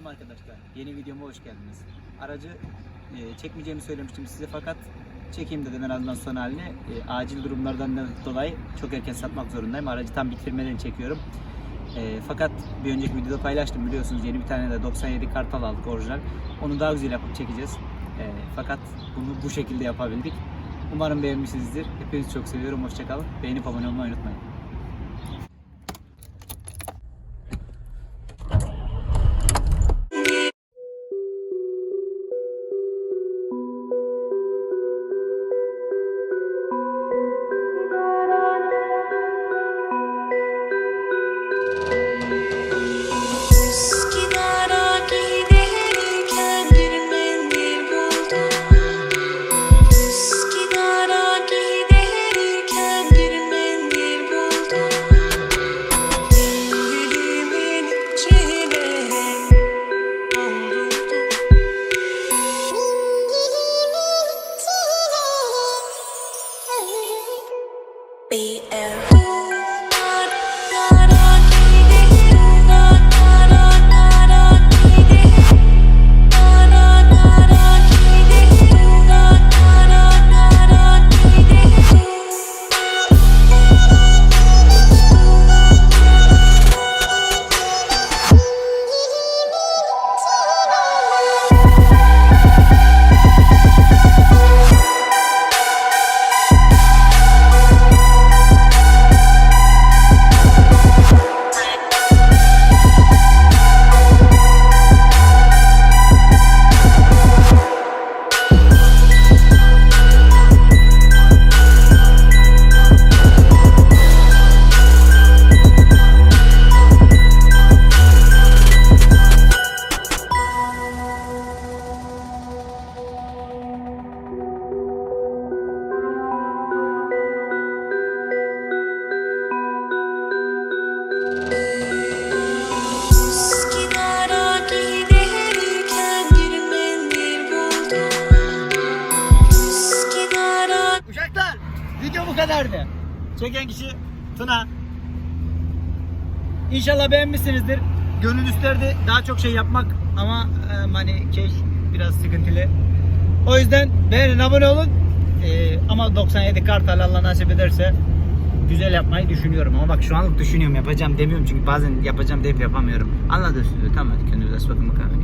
Selam arkadaşlar. Yeni videoma hoş geldiniz. Aracı e, çekmeyeceğimi söylemiştim size fakat çekeyim dedim en azından son halini. E, acil durumlardan da dolayı çok erken satmak zorundayım. Aracı tam bitirmeden çekiyorum. E, fakat bir önceki videoda paylaştım biliyorsunuz yeni bir tane de 97 kartal aldık orijinal. Onu daha güzel yapıp çekeceğiz. E, fakat bunu bu şekilde yapabildik. Umarım beğenmişsinizdir. Hepinizi çok seviyorum. Hoşçakalın. Beğenip abone olmayı unutmayın. BL. Bu kadardı. Çeken kişi Tuna. İnşallah beğenmişsinizdir. Gönül isterdi daha çok şey yapmak ama e, hani keş biraz sıkıntılı. O yüzden beğenin abone olun. E, ama 97 kartal Allah nasip ederse güzel yapmayı düşünüyorum. Ama bak şu anlık düşünüyorum yapacağım demiyorum çünkü bazen yapacağım deyip yapamıyorum. Anladınız siz de. Tamam hadi kendinize bakın bakalım.